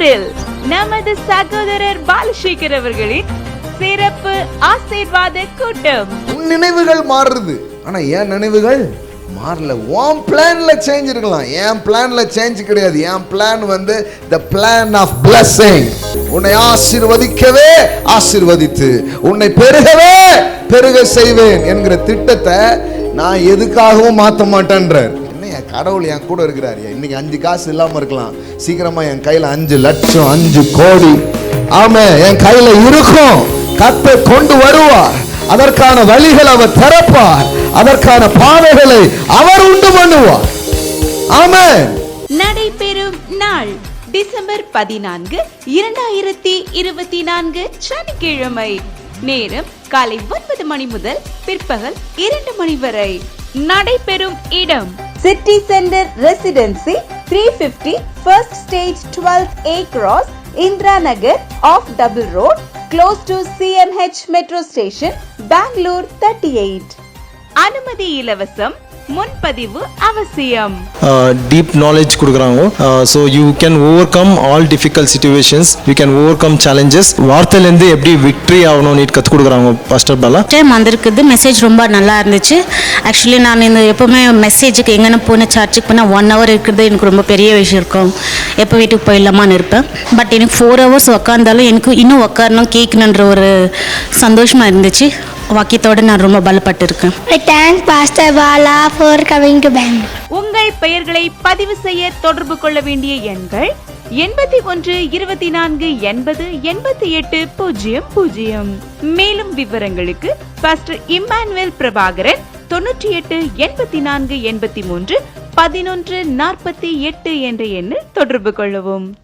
பெங்களூரில் நமது சகோதரர் பாலசேகர் அவர்களின் சிறப்பு ஆசீர்வாத கூட்டம். உன் நினைவுகள் மாறுது. ஆனா என் நினைவுகள்? மாறல. உன் பிளான்ல சேஞ்ச் இருக்கலாம். என் பிளான்ல சேஞ்ச் கிடையாது. என் பிளான் வந்து த பிளான் ஆஃப் பிளஸ்ஸிங் உன்னை ஆசீர்வதிக்கவே ஆசிர்வதித்து உன்னை பெருகவே பெருக செய்வேன் என்கிற திட்டத்தை நான் எதுக்காகவும் மாற்ற மாட்டேன்றார். என் கடவுள் என் கூட இருக்கிறார். இன்னைக்கு அஞ்சு காசு இல்லாம இருக்கலாம். சீக்கிரமா என் கையில அஞ்சு லட்சம் அஞ்சு கோடி. ஆமே என் கையில இருக்கும். கத்தை கொண்டு வருவார் அதற்கான வழிகள் அவர் திறப்பார் அதற்கான பாதைகளை அவர் உண்டு பண்ணுவார் ஆமென் நடைபெறும் நாள் டிசம்பர் பதினான்கு இரண்டாயிரத்தி இருபத்தி நான்கு சனிக்கிழமை. நேரம் காலை ஒன்பது மணி முதல் பிற்பகல் இரண்டு மணி வரை. நடைபெறும் இடம் city centre residency three fifty first stage twelfth A cross Indiranagar off double road close to C M H metro station Bangalore thirty eight അനുമതി ഇലവസം முன்பதிவு அவசியம். டீப் நாலேஜ் கொடுக்குறாங்க. So you can overcome all difficult situations you can overcome challenges வார்த்தையிலேருந்து எப்படி victory ஆகணும்னு கற்றுக் கொடுக்குறாங்க pastor Bala time வந்திருக்குது. மெசேஜ் ரொம்ப நல்லா இருந்துச்சு. ஆக்சுவலி நான் இந்த எப்போவுமே மெசேஜுக்கு எங்கே போன சர்ச்சுக்கு போனால் ஒன் ஹவர் இருக்கிறது எனக்கு ரொம்ப பெரிய விஷயம் இருக்கும். எப்போ வீட்டுக்கு போயிடலாமான்னு இருப்பேன். பட் எனக்கு ஃபோர் ஹவர்ஸ் உக்காந்தாலும் எனக்கு இன்னும் உக்காரணும் கேட்கணுன்ற ஒரு சந்தோஷமாக இருந்துச்சு. வாக்கியத்தோடு நான் ரொம்ப பலப்பட்டிருக்கேன். I thank Pastor Bala for coming உங்கள் பெயர்களை பதிவு செய்ய தொடர்பு கொள்ள வேண்டிய எண்கள் எண்பத்தி ஒன்று இருபத்தி நான்கு எண்பது எண்பத்தி எட்டு பூஜ்ஜியம் பூஜ்ஜியம். மேலும் விவரங்களுக்கு பாஸ்டர் இம்மானுவேல் பிரபாகரன் தொண்ணூற்றி எட்டு எண்பத்தி நான்கு எண்பத்தி மூன்று பதினொன்று நாற்பத்தி எட்டு என்ற எண்ணில் தொடர்பு கொள்ளவும்.